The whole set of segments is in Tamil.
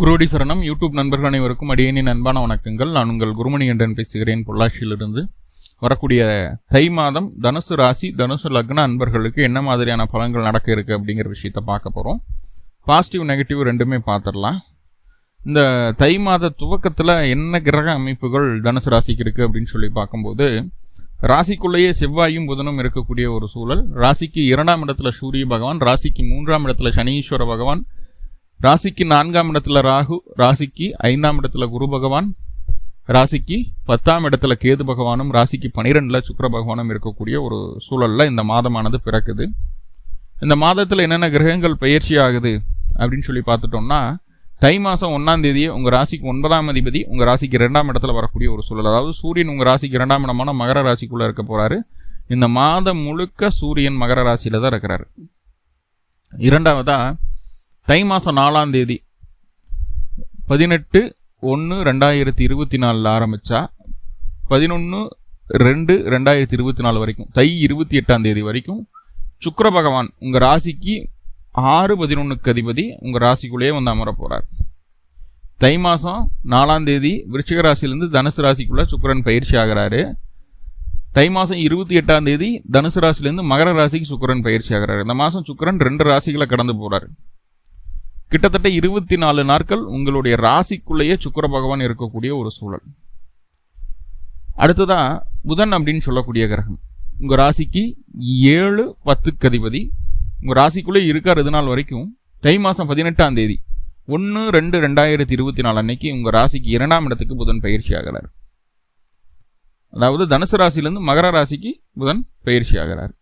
குருடி சரணம். யூடியூப் நண்பர்கள் அனைவருக்கும் அடியேனின் அன்பான வணக்கங்கள். நான் உங்கள் குருமணி என்றன் பேசுகிறேன் பொள்ளாச்சியிலிருந்து. வரக்கூடிய தை மாதம் தனுசு ராசி தனுசு லக்ன அன்பர்களுக்கு என்ன மாதிரியான பலன்கள் நடக்க இருக்குது அப்படிங்கிற விஷயத்த பார்க்க போகிறோம் பாசிட்டிவ் நெகட்டிவ் ரெண்டுமே பார்த்துடலாம். இந்த தை மாத துவக்கத்தில் என்ன கிரக அமைப்புகள் தனுசு ராசிக்கு இருக்குது அப்படின்னு சொல்லி பார்க்கும்போது ராசிக்குள்ளேயே செவ்வாயும் புதனும் இருக்கக்கூடிய ஒரு சூழல். ராசிக்கு இரண்டாம் இடத்துல சூரிய பகவான் ராசிக்கு மூன்றாம் இடத்துல சனீஸ்வர பகவான் ராசிக்கு நான்காம் இடத்துல ராகு ராசிக்கு ஐந்தாம் இடத்துல குரு பகவான் ராசிக்கு பத்தாம் இடத்துல கேது பகவானும் ராசிக்கு பனிரெண்டில் சுக்கர பகவானும் இருக்கக்கூடிய ஒரு சூழலில் இந்த மாதமானது பிறக்குது. இந்த மாதத்தில் என்னென்ன கிரகங்கள் பயிற்சி ஆகுது அப்படின்னு சொல்லி பார்த்துட்டோம்னா தை மாதம் ஒன்றாம் தேதியே உங்கள் ராசிக்கு ஒன்பதாம் அதிபதி உங்கள் ராசிக்கு ரெண்டாம் இடத்துல வரக்கூடிய ஒரு சூழல். அதாவது சூரியன் உங்கள் ராசிக்கு இரண்டாம் இடமான மகர ராசிக்குள்ளே இருக்க போகிறாரு இந்த மாதம் முழுக்க சூரியன் மகர ராசியில் தான் இருக்கிறாரு. இரண்டாவதாக தை மாதம் நாலாம் தேதி. பதினெட்டு ஒன்று ரெண்டாயிரத்தி இருபத்தி நாலில் ஆரம்பித்தா பதினொன்று ரெண்டு ரெண்டாயிரத்தி இருபத்தி நாலு வரைக்கும் தை இருபத்தி எட்டாம் தேதி வரைக்கும் சுக்கர பகவான் உங்கள் ராசிக்கு ஆறு பதினொன்றுக்கு அதிபதி உங்கள் ராசிக்குள்ளேயே வந்து அமர போகிறார் தை மாதம் நாலாம் தேதி விருச்சிக ராசியிலேருந்து தனுசு ராசிக்குள்ளே சுக்கரன் பயிற்சி ஆகிறாரு. தை மாதம் இருபத்தி எட்டாம் தேதி தனுசு ராசிலேருந்து மகர ராசிக்கு சுக்கரன் பயிற்சி ஆகிறாரு. இந்த மாதம் சுக்கரன் ரெண்டு ராசிகளை கடந்து போகிறார் கிட்டத்தட்ட இருபத்தி நாலு நாட்கள் உங்களுடைய ராசிக்குள்ளேயே சுக்கர பகவான் இருக்கக்கூடிய ஒரு சூழல். அடுத்ததான் புதன் அப்படின்னு சொல்லக்கூடிய கிரகம். உங்கள் ராசிக்கு ஏழு பத்துக்கு அதிபதி. உங்கள் ராசிக்குள்ளே இருக்கார் இது நாள் வரைக்கும். தை மாதம் பதினெட்டாம் தேதி. ஒன்று ரெண்டு ரெண்டாயிரத்தி இருபத்தி நாலு அன்னைக்கு உங்கள் ராசிக்கு இரண்டாம் இடத்துக்கு புதன் பயிற்சி ஆகிறார். அதாவது தனுசு ராசியிலேருந்து மகர ராசிக்கு புதன் பயிற்சி ஆகிறார்.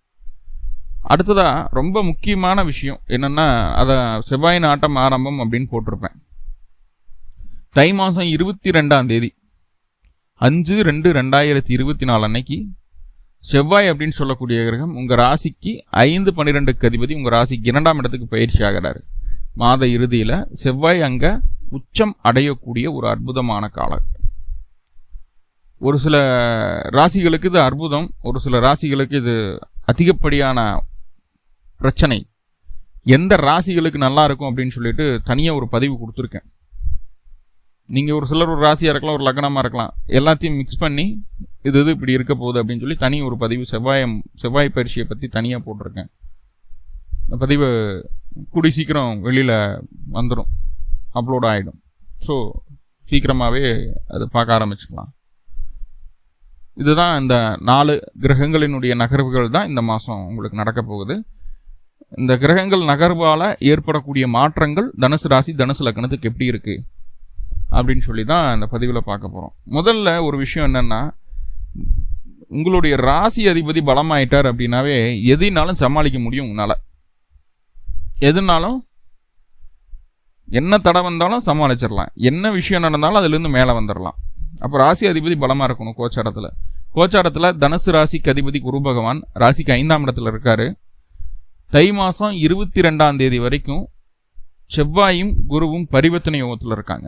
அடுத்ததாக ரொம்ப முக்கியமான விஷயம் என்னென்னா அதை செவ்வாயின் ஆட்டம் ஆரம்பம் அப்படின்னு போட்டிருப்பேன். தை மாதம் இருபத்தி ரெண்டாம் தேதி. அஞ்சு ரெண்டு ரெண்டாயிரத்தி இருபத்தி நாலு அன்னைக்கு செவ்வாய் அப்படின்னு சொல்லக்கூடிய கிரகம் உங்கள் ராசிக்கு ஐந்து பன்னிரெண்டுக்கு அதிபதி உங்கள் ராசிக்கு இரண்டாம் இடத்துக்கு பயிற்சி ஆகிறாரு. மாத இறுதியில் செவ்வாய் அங்கே உச்சம் அடையக்கூடிய ஒரு அற்புதமான காலம். ஒரு சில ராசிகளுக்கு இது அற்புதம் ஒரு சில ராசிகளுக்கு இது அதிகப்படியான பிரச்சனை. எந்த ராசிகளுக்கு நல்லா இருக்கும் அப்படின்னு சொல்லிட்டு தனியாக ஒரு பதிவு கொடுத்துருக்கேன். நீங்கள் ஒரு சிலர் ஒரு ராசியாக இருக்கலாம் ஒரு லக்னமாக இருக்கலாம். எல்லாத்தையும் மிக்ஸ் பண்ணி இது இது இப்படி இருக்க போகுது அப்படின்னு சொல்லி தனி ஒரு பதிவு செவ்வாயம் செவ்வாய் பயிற்சியை பற்றி தனியாக போட்டிருக்கேன். அந்த பதிவு கூடி சீக்கிரம் வெளியில் வந்துடும் அப்லோட் ஆகிடும் ஸோ சீக்கிரமாகவே அது பார்க்க ஆரம்பிச்சுக்கலாம். இதுதான் இந்த நாலு கிரகங்களினுடைய நகர்வுகள் தான் இந்த மாதம் உங்களுக்கு நடக்க போகுது. இந்த கிரகங்கள் நகர்வால் ஏற்படக்கூடிய மாற்றங்கள் தனுசு ராசி தனுசு லக்னத்துக்கு எப்படி இருக்குது அப்படின்னு சொல்லி தான் இந்த பதிவில் பார்க்க போகிறோம் முதல்ல ஒரு விஷயம் என்னென்னா உங்களுடைய ராசி அதிபதி பலமாயிட்டார் அப்படின்னாவே எதுனாலும் சமாளிக்க முடியும் உன்னால். எதுனாலும்? என்ன தடை வந்தாலும் சமாளிச்சிடலாம் என்ன விஷயம் நடந்தாலும் அதுலேருந்து மேலே வந்துடலாம் அப்போ ராசி அதிபதி பலமாக இருக்கணும் கோச்சாரத்தில். கோச்சாரத்தில் தனுசு ராசிக்கு அதிபதி குரு பகவான் ராசிக்கு ஐந்தாம் இடத்துல இருக்காரு. தை மாதம் இருபத்தி ரெண்டாம் தேதி வரைக்கும் செவ்வாயும் குருவும் பரிவர்த்தனை யோகத்தில் இருக்காங்க.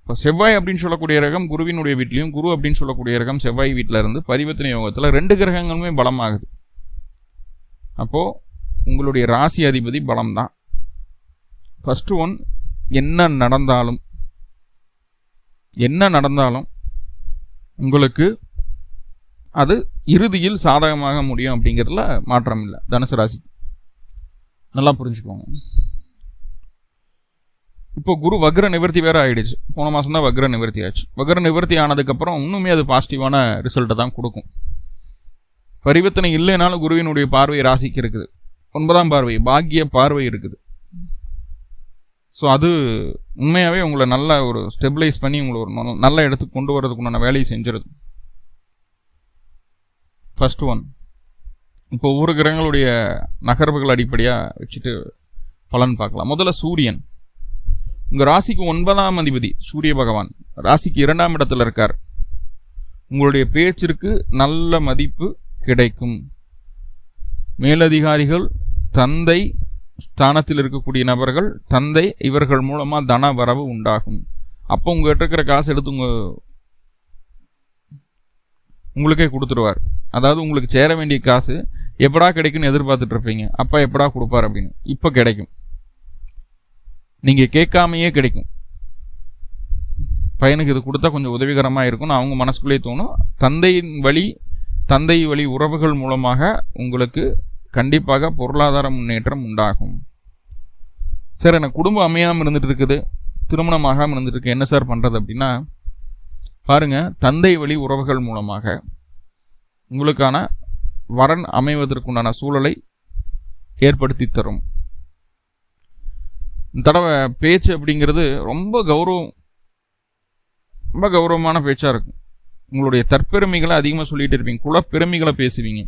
இப்போ செவ்வாய் அப்படின்னு சொல்லக்கூடிய ரகம் குருவினுடைய வீட்லையும் குரு அப்படின்னு சொல்லக்கூடிய ரகம் செவ்வாய் வீட்டில் இருந்து பரிவர்த்தனை யோகத்தில் ரெண்டு கிரகங்களுமே பலமாகுது. அப்போது உங்களுடைய ராசி அதிபதி பலம்தான். ஃபஸ்ட்டு ஒன் என்ன நடந்தாலும் என்ன நடந்தாலும் உங்களுக்கு அது இறுதியில் சாதகமாக முடியும் அப்படிங்கிறதுல மாற்றம் இல்லை தனுசு ராசி. நல்லா புரிஞ்சுக்கோங்க. இப்போ குரு வக்ர நிவர்த்தி வேற ஆயிடுச்சு. போன மாதம் தான் வக்ர நிவர்த்தி ஆச்சு. வக்ர நிவர்த்தி ஆனதுக்கப்புறம் இன்னுமே அது பாசிட்டிவான ரிசல்ட்டை தான் கொடுக்கும். பரிவர்த்தனை இல்லைனாலும் குருவினுடைய பார்வை ராசிக்கு இருக்குது. ஒன்பதாம் பார்வை பாக்கிய பார்வை இருக்குது. ஸோ அது உண்மையாகவே உங்களை நல்ல ஒரு ஸ்டெபிளைஸ் பண்ணி உங்களை ஒரு நல்ல இடத்துக்கு கொண்டு வரதுக்குண்டான வேலையை செஞ்சிருது. ஃபஸ்ட் ஒன் இப்போ ஒவ்வொரு கிரகங்களுடைய நகர்வுகள் அடிப்படையாக வச்சுட்டு பலன் பார்க்கலாம். முதல்ல சூரியன். உங்கள் ராசிக்கு ஒன்பதாம் அதிபதி சூரிய பகவான். ராசிக்கு இரண்டாம் இடத்துல இருக்கார். உங்களுடைய பேச்சிற்கு நல்ல மதிப்பு கிடைக்கும். மேலதிகாரிகள் தந்தை ஸ்தானத்தில் இருக்கக்கூடிய நபர்கள் தந்தை இவர்கள் மூலமாக தன வரவு உண்டாகும். அப்போ உங்கள்கிட்ட இருக்கிற காசு எடுத்து உங்கள் உங்களுக்கே கொடுத்துருவார். அதாவது உங்களுக்கு சேர வேண்டிய காசு எப்படா கிடைக்குன்னு எதிர்பார்த்துட்ருப்பீங்க. அப்போ அப்பா எப்படா கொடுப்பார் அப்படின்னு. இப்போ கிடைக்கும். நீங்கள் கேட்காமையே கிடைக்கும். பையனுக்கு இது கொடுத்தா கொஞ்சம் உதவிகரமாக இருக்கும்னு அவங்க மனசுக்குள்ளேயே தோணும். தந்தையின் வழி தந்தை வழி உறவுகள் மூலமாக உங்களுக்கு கண்டிப்பாக பொருளாதார முன்னேற்றம் உண்டாகும். சார் எனக்கு குடும்பம் அமையாமல் இருந்துகிட்டு இருக்குது. திருமணமாகாமல் இருந்துகிட்டு இருக்கு. என்ன சார் பண்ணுறது அப்படின்னா பாருங்கள் தந்தை வழி உறவுகள் மூலமாக உங்களுக்கான வரன் அமைவதற்குண்டான சூழலை ஏற்படுத்தி தரும். இந்த தடவை பேச்சு அப்படிங்கிறது ரொம்ப கௌரவம் ரொம்ப கௌரவமான பேச்சாக இருக்கும். உங்களுடைய தற்பெருமைகளை அதிகமாக சொல்லிகிட்டு இருப்பீங்க குலப்பெருமைகளை பேசுவீங்க.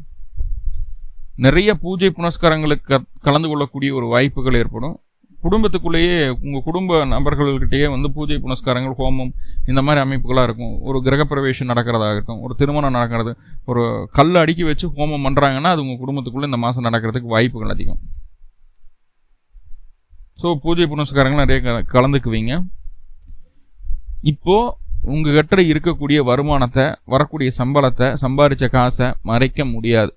நிறைய பூஜை புனஸ்காரங்களுக்கு கலந்து கொள்ளக்கூடிய ஒரு வாய்ப்புகள் ஏற்படும். குடும்பத்துக்குள்ளேயே உங்கள் குடும்ப நபர்கள்கிட்டயே வந்து பூஜை புனஸ்காரங்கள் ஹோமம் இந்த மாதிரி அமைப்புகளாக இருக்கும். ஒரு கிரகப்பிரவேசம் இருக்கும். ஒரு திருமணம் நடக்கிறது. ஒரு கல் அடுக்கி வச்சு ஹோமம் பண்ணுறாங்கன்னா அது உங்கள் குடும்பத்துக்குள்ளே இந்த மாதம் நடக்கிறதுக்கு வாய்ப்புகள் அதிகம். ஸோ பூஜை புனஸ்காரங்கள் நிறைய கலந்துக்குவீங்க. இப்போது உங்ககிட்ட இருக்கக்கூடிய வருமானத்தை வரக்கூடிய சம்பளத்தை சம்பாதிச்ச காசை மறைக்க முடியாது.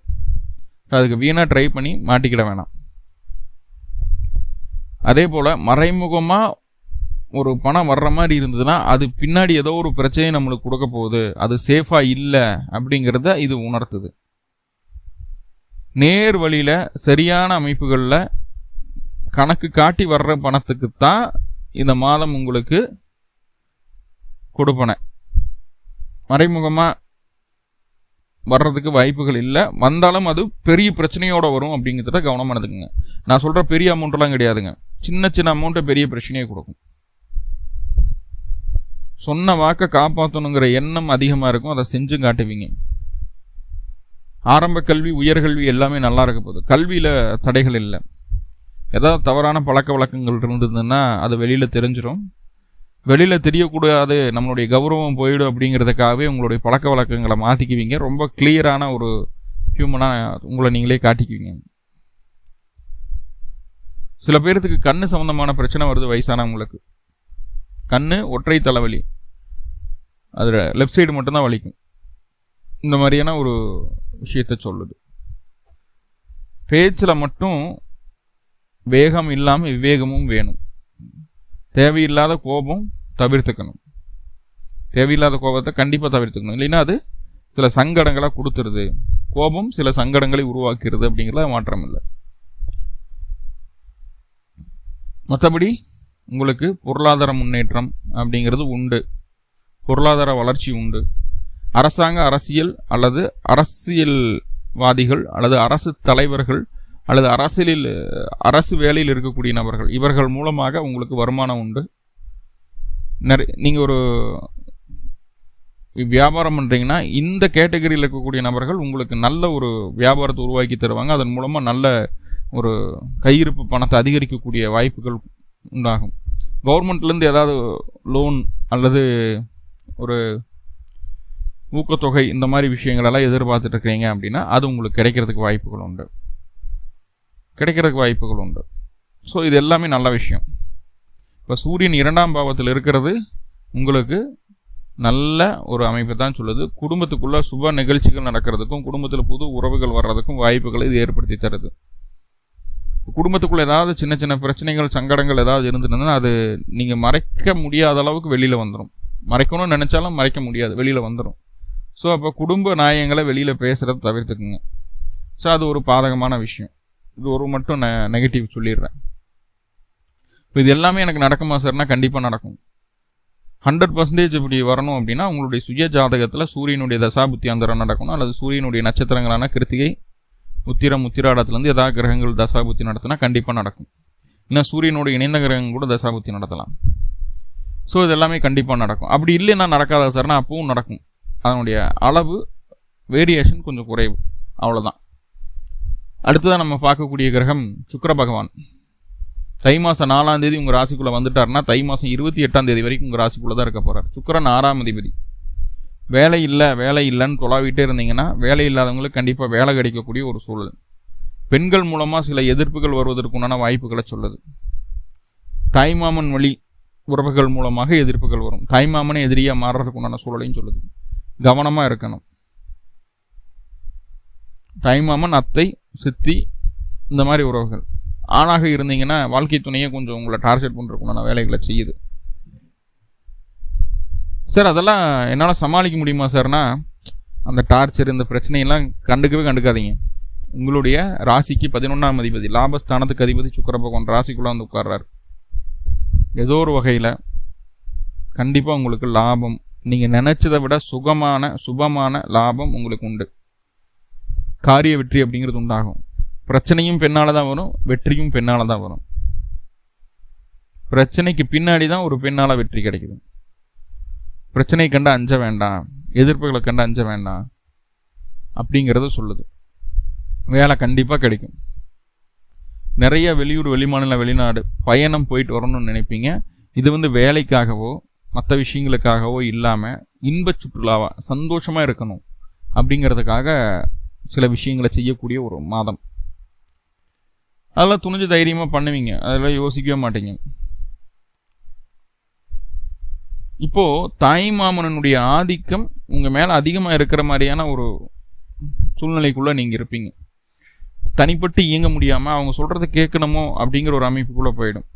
அதுக்கு வீணாக ட்ரை பண்ணி மாட்டிக்கிட வேணாம். அதே போல் மறைமுகமாக ஒரு பணம் வர்ற மாதிரி இருந்ததுன்னா அது பின்னாடி ஏதோ ஒரு பிரச்சனையை நம்மளுக்கு கொடுக்க போகுது. அது சேஃபாக இல்லை அப்படிங்கிறத இது உணர்த்துது. நேர் வழியில் சரியான அமைப்புகளில் கணக்கு காட்டி வர்ற பணத்துக்கு தான் இந்த மாதம் உங்களுக்கு கொடுப்பனை மறைமுகமாக வர்றதுக்கு வாய்ப்புகள் இல்லை. வந்தாலும் அது பெரிய பிரச்சனையோட வரும் அப்படிங்கிறத கவனமாக எடுத்துக்கோங்க. நான் சொல்கிற பெரிய அமௌண்ட்லாம் கிடையாதுங்க. சின்ன சின்ன அமௌண்ட்டை பெரிய பிரச்சனையை கொடுக்கும். சொன்ன வாக்கை காப்பாற்றணுங்கிற எண்ணம் அதிகமாக இருக்கும். அதை செஞ்சு காட்டுவீங்க. ஆரம்ப கல்வி உயர்கல்வி எல்லாமே நல்லா இருக்க போகுது. கல்வியில் தடைகள் இல்லை. ஏதாவது தவறான பழக்க வழக்கங்கள் இருந்ததுன்னா அது வெளியில் தெரிஞ்சிடும் வெளியில் தெரியக்கூடாது நம்மளுடைய கௌரவம் போயிடும் அப்படிங்கிறதுக்காகவே உங்களுடைய பழக்க வழக்கங்களை மாற்றிக்குவீங்க ரொம்ப கிளியரான ஒரு ஹியூமனாக உங்களை நீங்களே காட்டிக்குவீங்க. சில பேர்த்துக்கு கண் சம்மந்தமான பிரச்சனை வருது வயசானவங்களுக்கு. கண் ஒற்றை தலைவலி. அதில் லெஃப்ட் சைடு மட்டும்தான் வலிக்கும். இந்த மாதிரியான ஒரு விஷயத்த சொல்லுது. பேச்சில் மட்டும் வேகம் இல்லாமல் விவேகமும் வேணும். தேவையில்லாத கோபம் தவிர்த்துக்கணும். தேவையில்லாத கோபத்தை கண்டிப்பாக தவிர்த்துக்கணும். இல்லைன்னா அது சில சங்கடங்களை கொடுத்துருது. கோபம் சில சங்கடங்களை உருவாக்கிறது அப்படிங்கிறத மாற்றம் இல்லை. மற்றபடி உங்களுக்கு பொருளாதார முன்னேற்றம் அப்படிங்கிறது உண்டு. பொருளாதார வளர்ச்சி உண்டு. அரசாங்க அரசியல் அல்லது அரசியல்வாதிகள் அல்லது அரசு தலைவர்கள் அல்லது அரசியலில் அரசு வேலையில் இருக்கக்கூடிய நபர்கள் இவர்கள் மூலமாக உங்களுக்கு வருமானம் உண்டு. நிறைய நீங்கள் ஒரு வியாபாரம் பண்ணுறீங்கன்னா இந்த கேட்டகரியில் இருக்கக்கூடிய நபர்கள் உங்களுக்கு நல்ல ஒரு வியாபாரத்தை உருவாக்கி தருவாங்க. அதன் மூலமாக நல்ல ஒரு கையிருப்பு பணத்தை அதிகரிக்கக்கூடிய வாய்ப்புகள் உண்டாகும். கவர்மெண்ட்லேருந்து ஏதாவது லோன் அல்லது ஒரு ஊக்கத்தொகை இந்த மாதிரி விஷயங்களெல்லாம் எதிர்பார்த்துட்ருக்கிறீங்க அப்படின்னா அது உங்களுக்கு கிடைக்கிறதுக்கு வாய்ப்புகள் உண்டு. கிடைக்கிறதுக்கு வாய்ப்புகள் உண்டு ஸோ இது எல்லாமே நல்ல விஷயம். இப்போ சூரியன் இரண்டாம் பாவத்தில் இருக்கிறது உங்களுக்கு நல்ல ஒரு அமைப்பை தான் சொல்லுது. குடும்பத்துக்குள்ளே சுப நிகழ்ச்சிகள் நடக்கிறதுக்கும் குடும்பத்தில் புது உறவுகள் வர்றதுக்கும் வாய்ப்புகளை இது ஏற்படுத்தி தருது. குடும்பத்துக்குள்ளே ஏதாவது சின்ன சின்ன பிரச்சனைகள் சங்கடங்கள் ஏதாவது இருந்துருந்ததுன்னா அது நீங்கள் மறைக்க முடியாத அளவுக்கு வெளியில் வந்துடும் மறைக்கணும்னு நினச்சாலும் மறைக்க முடியாது வெளியில் வந்துடும் ஸோ அப்போ குடும்ப நாயங்களை வெளியில் பேசுகிறத தவிர்த்துக்குங்க. ஸோ அது ஒரு பாதகமான விஷயம். இது ஒரு மட்டும் நான் நெகட்டிவ் சொல்லிடுறேன். இப்போ இது எல்லாமே எனக்கு நடக்குமா சார்னா கண்டிப்பாக நடக்கும். ஹண்ட்ரட் பர்சன்டேஜ் இப்படி வரணும் அப்படின்னா உங்களுடைய சுய ஜாதகத்தில் சூரியனுடைய தசாபுத்தி அந்தரம் நடக்கணும் அல்லது சூரியனுடைய நட்சத்திரங்களான கிருத்திகை உத்திரம் உத்திராடத்துலேருந்து ஏதாவது கிரகங்கள் தசாபுத்தி நடத்தினா கண்டிப்பாக நடக்கும். இன்னும் சூரியனுடைய இணைந்த கிரகங்கள் கூட தசாபுத்தி நடத்தலாம். ஸோ இது எல்லாமே கண்டிப்பாக நடக்கும். அப்படி இல்லைன்னா நடக்காதா சார்னா அப்பவும் நடக்கும். அதனுடைய அளவு வேரியேஷன் கொஞ்சம் குறைவு. அவ்வளோதான் அடுத்ததாக நம்ம பார்க்கக்கூடிய கிரகம் சுக்கர பகவான். தை மாதம் நாலாம் தேதி உங்கள் ராசிக்குள்ளே வந்துட்டார்னா தை மாதம் இருபத்தி எட்டாம் தேதி வரைக்கும் உங்கள் ராசிக்குள்ளே தான் இருக்க போகிறார் சுக்கரன் ஆறாம் அதிபதி. வேலை இல்லை வேலை இல்லைன்னு தொலாவிட்டே இருந்தீங்கன்னா வேலை இல்லாதவங்களுக்கு கண்டிப்பாக வேலை கிடைக்கக்கூடிய ஒரு சூழல். பெண்கள் மூலமாக சில எதிர்ப்புகள் வருவதற்குண்டான வாய்ப்புகளை சொல்லுது. தாய்மாமன் வழி உறவுகள் மூலமாக எதிர்ப்புகள் வரும். தாய்மாமனே எதிரியாக மாறுறதுக்குண்டான சூழலையும் சொல்லுது. கவனமாக இருக்கணும். தாய்மாமன் அத்தை சித்தி இந்த மாதிரி உறவுகள். ஆணாக இருந்தீங்கன்னா வாழ்க்கை துணையை கொஞ்சம் உங்களை டார்ச்சர் பண்ணுறக்குண்டான வேலைகளை செய்யுது. சார் அதெல்லாம் என்னால் சமாளிக்க முடியுமா சார்னா அந்த டார்ச்சர் இந்த பிரச்சனையெல்லாம் கண்டுக்கவே கண்டுக்காதீங்க. உங்களுடைய ராசிக்கு பதினொன்றாம் அதிபதி லாபஸ்தானத்துக்கு அதிபதி சுக்கர பகவான் ராசிக்குள்ளே வந்து உட்கார்றாரு. ஏதோ ஒரு வகையில் கண்டிப்பாக உங்களுக்கு லாபம் நீங்கள் நினச்சதை விட சுகமான சுபமான லாபம் உங்களுக்கு உண்டு. காரிய வெற்றி அப்படிங்கிறது உண்டாகும். பிரச்சனையும் பெண்ணால் தான் வரும் வெற்றியும் பெண்ணால் தான் வரும். பிரச்சனைக்கு பின்னாடி தான் ஒரு பெண்ணால் வெற்றி கிடைக்குது. பிரச்சனை கண்டு அஞ்ச வேண்டாம் எதிர்ப்புகளை கண்டு அஞ்ச வேண்டாம் அப்படிங்கிறத சொல்லுது. வேலை கண்டிப்பாக கிடைக்கும். நிறைய வெளியூர் வெளிமாநில வெளிநாடு பயணம் போயிட்டு வரணும்னு நினைப்பீங்க. இது வந்து வேலைக்காகவோ மற்ற விஷயங்களுக்காகவோ இல்லாமல் இன்ப சுற்றுலாவாக சந்தோஷமாக இருக்கணும் அப்படிங்கிறதுக்காக சில விஷயங்களை செய்யக்கூடிய ஒரு மாதம். அதெல்லாம் துணிஞ்சு தைரியமாக பண்ணுவீங்க. அதெல்லாம் யோசிக்கவே மாட்டீங்க. இப்போது தாய் மாமனனுடைய ஆதிக்கம் உங்கள் மேலே அதிகமாக இருக்கிற மாதிரியான ஒரு சூழ்நிலைக்குள்ளே நீங்கள் இருப்பீங்க. தனிப்பட்டு இயங்க முடியாமல் அவங்க சொல்கிறத கேட்கணுமோ அப்படிங்கிற ஒரு அமைப்புக்குள்ளே போயிடும்.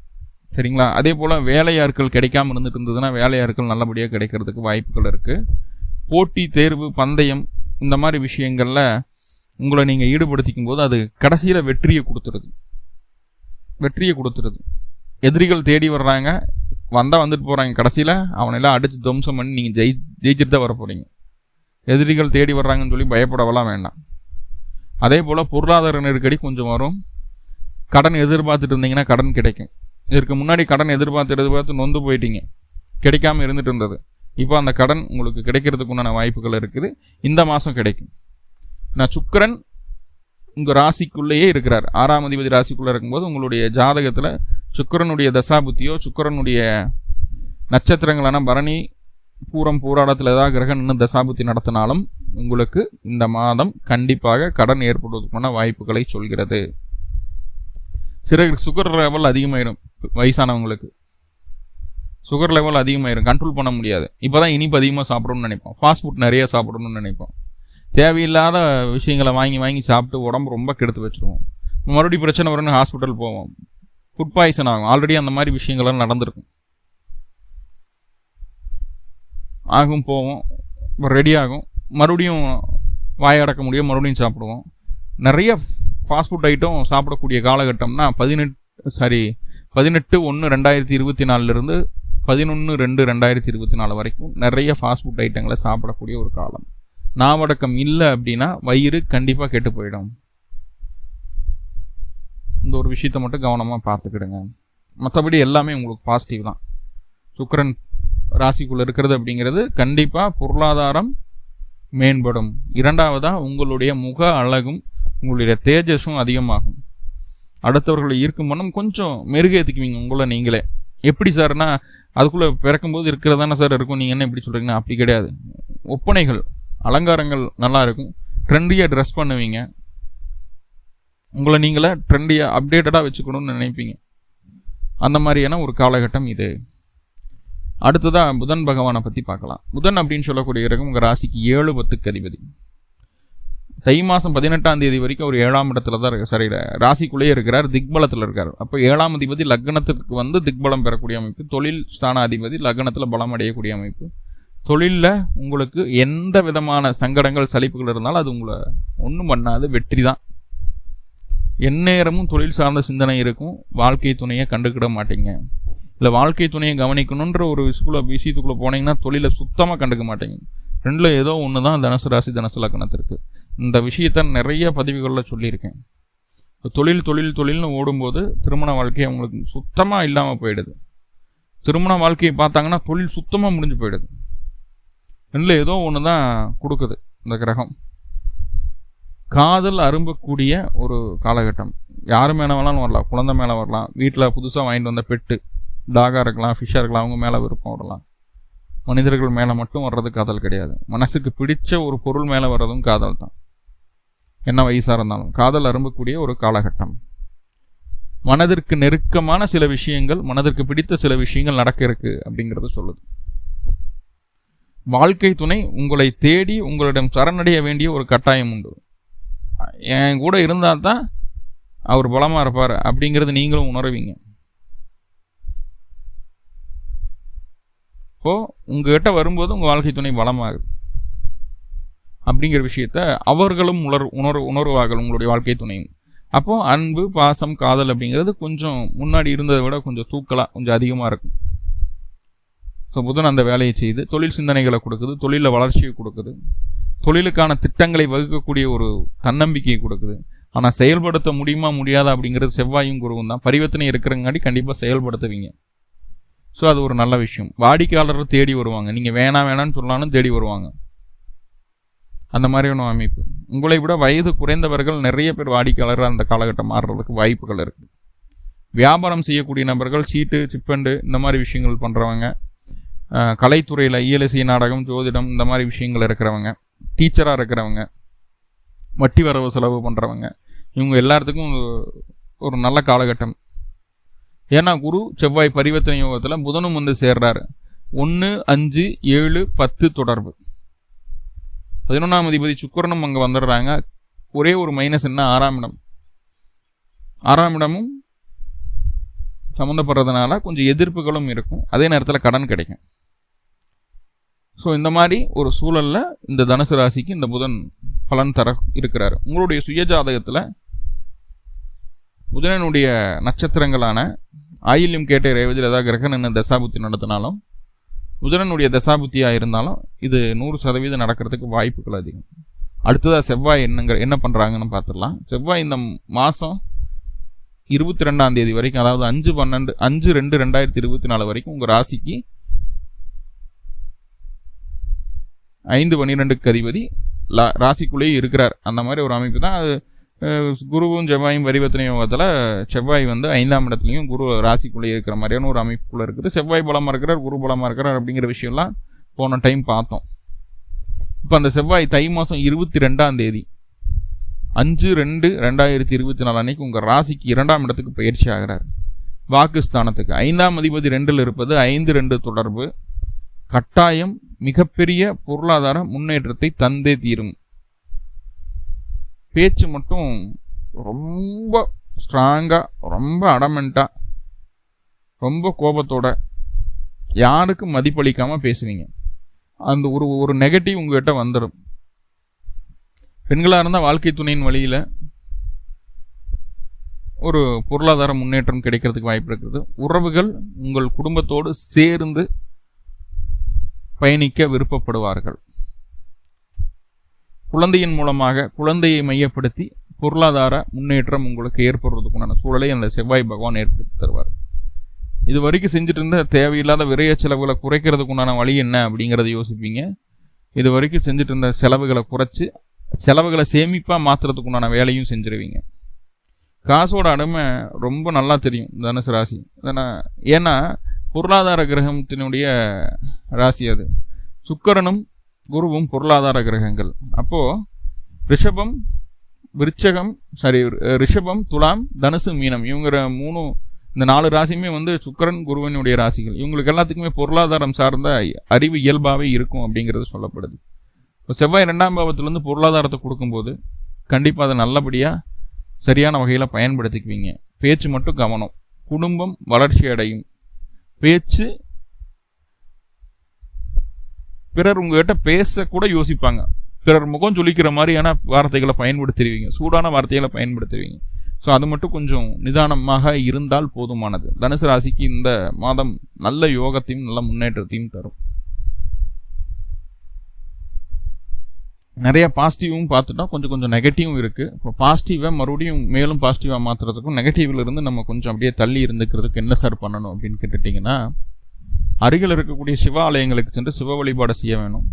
சரிங்களா? அதே போல் வேலையாட்கள் கிடைக்காம இருந்துட்டு இருந்ததுன்னா வேலையாட்கள் நல்லபடியாக கிடைக்கிறதுக்கு வாய்ப்புகள் இருக்குது போட்டி தேர்வு பந்தயம் இந்த மாதிரி விஷயங்களில் உங்களை நீங்கள் ஈடுபடுத்திக்கும் போது அது கடைசியில் வெற்றியை கொடுத்துருது. வெற்றியை கொடுத்துருது. எதிரிகள் தேடி வர்றாங்க. வந்தால் வந்துட்டு போகிறாங்க கடைசியில் அவனெல்லாம் அடித்து துவம்சம் பண்ணி நீங்கள் ஜெயி ஜெயிச்சுட்டு தான் வர போகிறீங்க எதிரிகள் தேடி வர்றாங்கன்னு சொல்லி பயப்படவெல்லாம் வேண்டாம். அதே போல் பொருளாதார நெருக்கடி கொஞ்சம் வரும். கடன் எதிர்பார்த்துட்டு இருந்தீங்கன்னா கடன் கிடைக்கும். இதற்கு முன்னாடி கடன் எதிர்பார்த்து எதிர்பார்த்து நொந்து போயிட்டீங்க. கிடைக்காம இருந்துட்டு இருந்தது. இப்போ அந்த கடன் உங்களுக்கு கிடைக்கிறதுக்கு உண்டான வாய்ப்புகள் இருக்குது. இந்த மாதம் கிடைக்கும். நான் சுக்கரன் உங்கள் ராசிக்குள்ளேயே இருக்கிறார். ஆறாம் அதிபதி ராசிக்குள்ளே இருக்கும்போது உங்களுடைய ஜாதகத்தில் சுக்கரனுடைய தசாபுத்தியோ சுக்கரனுடைய நட்சத்திரங்களான பரணி பூரம் பூராடத்தில் ஏதாவது கிரகம் இன்னும் தசாபுத்தி நடத்தினாலும் உங்களுக்கு இந்த மாதம் கண்டிப்பாக கடன் ஏற்படுவதற்கான வாய்ப்புகளை சொல்கிறது. சிறு சுகர் லெவல் அதிகமாயிரும் வயசானவங்களுக்கு. Sugar level அதிகமாயிரும். கண்ட்ரோல் பண்ண முடியாது. இப்போ தான் இனிப்பு அதிகமாக சாப்பிடணும்னு நினைப்போம். ஃபாஸ்ட் ஃபுட் நிறைய சாப்பிடணும்னு நினைப்போம். தேவையில்லாத விஷயங்களை வாங்கி வாங்கி சாப்பிட்டு உடம்பு ரொம்ப கெடுத்து வச்சுருவோம். மறுபடியும் பிரச்சனை வரும்னு ஹாஸ்பிட்டல் போவோம். ஃபுட் பாய்சன் ஆகும். ஆல்ரெடி அந்த மாதிரி விஷயங்கள்லாம் நடந்திருக்கும். ஆகும் போவோம். ரெடி ஆகும். மறுபடியும் வாயடக்க முடியும். மறுபடியும் சாப்பிடுவோம். நிறைய ஃபாஸ்ட் ஃபுட் ஐட்டம் சாப்பிடக்கூடிய காலகட்டம்னா பதினெட்டு சாரி பதினெட்டு ஒன்று ரெண்டாயிரத்தி இருபத்தி நாலுலேருந்து பதினொன்று ரெண்டு ரெண்டாயிரத்தி இருபத்தி நாலு வரைக்கும் நிறைய ஃபாஸ்ட் ஃபுட் ஐட்டங்களை சாப்பிடக்கூடிய ஒரு காலம். நாவடக்கம் இல்லை அப்படின்னா வயிறு கண்டிப்பாக கெட்டு போயிடும். இந்த ஒரு விஷயத்தை மட்டும் கவனமாக பார்த்துக்கிடுங்க. மற்றபடி எல்லாமே உங்களுக்கு பாசிட்டிவ் தான். சுக்கரன் ராசிக்குள்ளே இருக்கிறது அப்படிங்கிறது கண்டிப்பாக பொருளாதாரம் மேம்படும். இரண்டாவதாக உங்களுடைய முக அழகும் உங்களுடைய தேஜஸும் அதிகமாகும். அடுத்தவர்களை ஈர்க்கும் மனம் கொஞ்சம் மெருகேற்றிக்குவீங்க உங்களை நீங்களே. எப்படி சார்னா அதுக்குள்ளே பிறக்கும்போது இருக்கிறதானே சார் இருக்கும்? நீங்கள் என்ன எப்படி சொல்கிறீங்கன்னா அப்படி கிடையாது. ஒப்பனைகள். அலங்காரங்கள் நல்லாயிருக்கும் ட்ரெண்டியாக ட்ரெஸ் பண்ணுவீங்க. உங்களை நீங்களே ட்ரெண்டியாக அப்டேட்டடாக வச்சுக்கணும்னு நினைப்பீங்க. அந்த மாதிரியான ஒரு காலகட்டம் இது. அடுத்ததாக புதன் பகவானை பற்றி பார்க்கலாம். புதன் அப்படின்னு சொல்லக்கூடிய இருக்கும் உங்கள் ராசிக்கு ஏழு பத்துக்கு அதிபதி. தை மாதம் பதினெட்டாம் தேதி வரைக்கும் ஒரு ஏழாம் இடத்துல தான் இருக்கு சரி ராசிக்குள்ளேயே இருக்கிறார். திக்பலத்தில் இருக்கார். அப்போ ஏழாம் அதிபதி லக்னத்திற்கு வந்து திக்பலம் பெறக்கூடிய அமைப்பு. தொழில் ஸ்தான அதிபதி லக்னத்தில் பலம் அடையக்கூடிய அமைப்பு. தொழிலில் உங்களுக்கு எந்த விதமான சங்கடங்கள் சலிப்புகள் இருந்தாலும் அது உங்களை ஒன்றும் பண்ணாது வெற்றி தான். எந்நேரமும் தொழில் சார்ந்த சிந்தனை இருக்கும். வாழ்க்கை துணையை கண்டுக்கிட மாட்டீங்க. இல்லை வாழ்க்கை துணையை கவனிக்கணுன்ற ஒரு விஷயத்துக்குள்ள விஷயத்துக்குள்ளே போனீங்கன்னா தொழிலை சுத்தமாக கண்டுக்க மாட்டீங்க. ரெண்டில் ஏதோ ஒன்று தான் தனுசு ராசி தனுசு லக்கணத்திற்கு இந்த விஷயத்த நிறைய பதிவுகளில் சொல்லியிருக்கேன். தொழில் தொழில் தொழில்னு ஓடும்போது திருமண வாழ்க்கை அவங்களுக்கு சுத்தமாக இல்லாமல் போயிடுது. திருமண வாழ்க்கையை பார்த்தாங்கன்னா தொழில் சுத்தமாக முடிஞ்சு போயிடுது. ரெண்டில் ஏதோ ஒன்று தான் கொடுக்குது இந்த கிரகம். காதல் அரும்பக்கூடிய ஒரு காலகட்டம். யார் மேலே வேணாலும் வரலாம் குழந்தை மேலே வரலாம். வீட்டில் புதுசாக வாங்கிட்டு வந்த பெட்டு டாகாக இருக்கலாம் ஃபிஷ்ஷாக இருக்கலாம் அவங்க மேலே விருப்பம் வரலாம். மனிதர்கள் மேலே மட்டும் வர்றது காதல் கிடையாது. மனசுக்கு பிடிச்ச ஒரு பொருள் மேலே வர்றதும் காதல் தான் என்ன வயசாக இருந்தாலும் காதல் அரும்பக்கூடிய ஒரு காலகட்டம். மனதிற்கு நெருக்கமான சில விஷயங்கள் மனதிற்கு பிடித்த சில விஷயங்கள் நடக்க இருக்கு அப்படிங்கிறத சொல்லுது. வாழ்க்கை துணை உங்களை தேடி உங்களிடம் சரணடைய வேண்டிய ஒரு கட்டாயம் உண்டு. என் கூட இருந்தால் தான் அவர் பலமாக இருப்பார் அப்படிங்கிறது நீங்களும் உணர்வீங்க. இப்போது உங்ககிட்ட வரும்போது உங்கள் வாழ்க்கை துணை பலமாகுது. அப்படிங்கிற விஷயத்த அவர்களும் உணர் உணர்வு உணர்வார்கள் உங்களுடைய வாழ்க்கை துணையும். அப்போது அன்பு பாசம் காதல் அப்படிங்கிறது கொஞ்சம் முன்னாடி இருந்ததை விட கொஞ்சம் தூக்கலாக கொஞ்சம் அதிகமாக இருக்கும். ஸோ புதன் அந்த வேலையை செய்து தொழில் சிந்தனைகளை கொடுக்குது தொழிலில் வளர்ச்சியை கொடுக்குது. தொழிலுக்கான திட்டங்களை வகுக்கக்கூடிய ஒரு தன்னம்பிக்கையை கொடுக்குது. ஆனால் செயல்படுத்த முடியுமா முடியாதா அப்படிங்கிறது செவ்வாயும் குருவும் தான். பரிவர்த்தனை இருக்கிறங்காட்டி கண்டிப்பாக செயல்படுத்துவீங்க. ஸோ அது ஒரு நல்ல விஷயம். வாடிக்கையாளர் தேடி வருவாங்க. நீங்கள் வேணாம் வேணான்னு சொன்னாலும் தேடி வருவாங்க. அந்த மாதிரியான அமைப்பு. உங்களை விட வயது குறைந்தவர்கள் நிறைய பேர் வாடிக்கையாளராக அந்த காலகட்டம் மாறுறதுக்கு வாய்ப்புகள் இருக்குது வியாபாரம் செய்யக்கூடிய நபர்கள் சீட்டு சிப்பண்டு இந்த மாதிரி விஷயங்கள் பண்ணுறவங்க கலைத்துறையில் இயலிசை நாடகம் ஜோதிடம் இந்த மாதிரி விஷயங்கள் இருக்கிறவங்க டீச்சராக இருக்கிறவங்க வட்டி வரவு செலவு பண்ணுறவங்க இவங்க எல்லாத்துக்கும் ஒரு நல்ல காலகட்டம். ஏன்னா குரு செவ்வாய் பரிவர்த்தனை யோகத்தில் புதனும் வந்து சேர்றாரு. ஒன்று அஞ்சு ஏழு பத்து தொடர்பு. பதினொன்றாம் அதிபதி சுக்கரனும் அங்கே வந்துடுறாங்க. ஒரே ஒரு மைனஸ் என்ன? ஆறாம் இடம். ஆறாம் இடமும் சம்மந்தப்படுறதுனால கொஞ்சம் எதிர்ப்புகளும் இருக்கும். அதே நேரத்தில் கடன் கிடைக்கும். ஸோ இந்த மாதிரி ஒரு சூழலில் இந்த தனுசு ராசிக்கு இந்த புதன் பலன் தர இருக்கிறார். உங்களுடைய சுயஜாதகத்தில் புதனனுடைய நட்சத்திரங்களான ஆயில்யம் கேட்ட ரேவதில் ஏதாவது கிரகன் என்ன தசாபுத்தி நடத்தினாலும் புதனனுடைய தசாபுத்தியாக இருந்தாலும் இது நூறு சதவீதம் நடக்கிறதுக்கு வாய்ப்புகள் அதிகம். அடுத்ததாக செவ்வாய் என்னங்க என்ன பண்ணுறாங்கன்னு பார்த்துடலாம். செவ்வாய் இந்த மாதம் இருபத்தி ரெண்டாம் தேதி வரைக்கும் அதாவது அஞ்சு பன்னெண்டு அஞ்சு ரெண்டு ரெண்டாயிரத்தி இருபத்தி நாலு வரைக்கும் உங்கள் ராசிக்கு ஐந்து பன்னிரெண்டுக்கு அதிபதி லா ராசிக்குள்ளேயே இருக்கிறார். அந்த மாதிரி ஒரு அமைப்பு தான். அது குருவும் செவ்வாயும் பரிவர்த்தனை யோகத்தில் செவ்வாய் வந்து ஐந்தாம் இடத்துலையும் குரு ராசிக்குள்ளேயே இருக்கிற மாதிரியான ஒரு அமைப்புக்குள்ளே இருக்குது. செவ்வாய் பலமாக இருக்கிறார் குரு பலமாக இருக்கிறார் அப்படிங்கிற விஷயம்லாம் போன டைம் பார்த்தோம். இப்போ அந்த செவ்வாய் தை மாதம் இருபத்தி ரெண்டாம் தேதி அஞ்சு ரெண்டு ரெண்டாயிரத்தி இருபத்தி நாலு அன்னைக்கு உங்கள் ராசிக்கு இரண்டாம் இடத்துக்கு பயிற்சி ஆகிறார். வாக்குஸ்தானத்துக்கு ஐந்தாம் அதிபதி ரெண்டில் இருப்பது ஐந்து ரெண்டு தொடர்பு. கட்டாயம் மிகப்பெரிய பொருளாதார முன்னேற்றத்தை தந்தே தீரும். பேச்சு மட்டும் ரொம்ப ஸ்ட்ராங்காக ரொம்ப அடமெண்ட்டாக ரொம்ப கோபத்தோட யாருக்கும் மதிப்பளிக்காமல் பேசுவீங்க அந்த ஒரு ஒரு நெகட்டிவ் உங்ககிட்ட வந்துடும் பெண்களாக இருந்தால் வாழ்க்கை துணையின் வழியில் ஒரு பொருளாதார முன்னேற்றம் கிடைக்கிறதுக்கு வாய்ப்பு இருக்குது. உறவுகள் உங்கள் குடும்பத்தோடு சேர்ந்து பயணிக்க விருப்பப்படுவார்கள். குழந்தையின் மூலமாக குழந்தையை மையப்படுத்தி பொருளாதார முன்னேற்றம் உங்களுக்கு ஏற்படுறதுக்குண்டான சூழலை அந்த செவ்வாய் பகவான் ஏற்படுத்தி தருவார். இது வரைக்கும் செஞ்சுட்டு இருந்த தேவையில்லாத விரைய செலவுகளை குறைக்கிறதுக்குண்டான வழி என்ன அப்படிங்கிறத யோசிப்பீங்க. இது வரைக்கும் செஞ்சுட்டு இருந்த செலவுகளை குறைச்சி செலவுகளை சேமிப்பாக மாற்றுறதுக்குண்டான வேலையும் செஞ்சுருவீங்க. காசோட அருமை ரொம்ப நல்லா தெரியும் தனுசு ராசி. ஏன்னா பொருளாதார கிரகத்தினுடைய ராசி அது. சுக்கரனும் குருவும் பொருளாதார கிரகங்கள். அப்போது ரிஷபம் விருச்சகம் சாரி ரிஷபம் துலாம் தனுசு மீனம். இவங்க மூணு இந்த நாலு ராசியுமே வந்து சுக்கரன் குருவனுடைய ராசிகள். இவங்களுக்கு எல்லாத்துக்குமே பொருளாதாரம் சார்ந்த அறிவு இயல்பாகவே இருக்கும் அப்படிங்கிறது சொல்லப்படுது. இப்போ செவ்வாய் ரெண்டாம் பாவத்துலேருந்து பொருளாதாரத்தை கொடுக்கும்போது கண்டிப்பாக அதை நல்லபடியாக சரியான வகையில் பயன்படுத்திக்குவீங்க. பேச்சு மட்டும் கவனம். குடும்பம் வளர்ச்சி அடையும். பேச்சு பிறர் உங்ககிட்ட பேச கூட யோசிப்பாங்க. பிறர் முகம் சொல்லிக்கிற மாதிரியான வார்த்தைகளை பயன்படுத்திடுவீங்க. சூடான வார்த்தைகளை பயன்படுத்துவீங்க. ஸோ அது மட்டும் கொஞ்சம் நிதானமாக இருந்தால் போதுமானது. தனுசு ராசிக்கு இந்த மாதம் நல்ல யோகத்தையும் நல்ல முன்னேற்றத்தையும் தரும். நிறைய பாசிட்டிவும் பார்த்துட்டோம் கொஞ்சம் கொஞ்சம் நெகட்டிவும் இருக்குது இப்போ பாசிட்டிவை மறுபடியும் மேலும் பாசிட்டிவாக மாற்றுறதுக்கும் நெகட்டிவ்லேருந்து நம்ம கொஞ்சம் அப்படியே தள்ளி இருந்துக்கிறதுக்கு என்ன சார் பண்ணணும் அப்படின்னு கேட்டுட்டிங்கன்னா அருகில் இருக்கக்கூடிய சிவாலயங்களுக்கு சென்று சிவ வழிபாடு செய்ய வேணும்.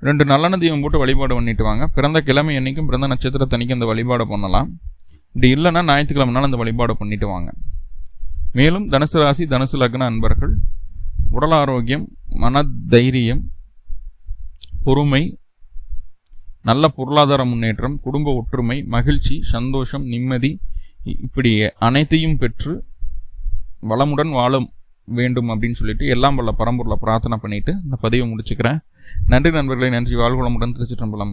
ரெண்டு நல்லெண்ண தீபம் போட்டு வழிபாடு பண்ணிட்டு வாங்க. பிறந்த கிழமை அன்னைக்கும் பிறந்த நட்சத்திரத்தன்னைக்கும் அந்த வழிபாடு பண்ணலாம். இப்படி இல்லைன்னா ஞாயிற்றுக்கிழமைனாலும் அந்த வழிபாடு பண்ணிட்டு வாங்க. மேலும் தனுசு ராசி தனுசு லக்ன அன்பர்கள் உடல் ஆரோக்கியம் மன தைரியம் பொறுமை நல்ல பொருளாதார முன்னேற்றம் குடும்ப ஒற்றுமை மகிழ்ச்சி சந்தோஷம் நிம்மதி இப்படி அனைத்தையும் பெற்று வளமுடன் வாழும். வேண்டும் அப்படின்னு சொல்லிட்டு எல்லாம் வல்ல பரம்பூரில் பிரார்த்தனை பண்ணிட்டு இந்த பதிவை முடிச்சுக்கிறேன். நன்றி நண்பர்களை நன்றி. வாழ்வளமுடன் திருச்சிட்டம்பலம்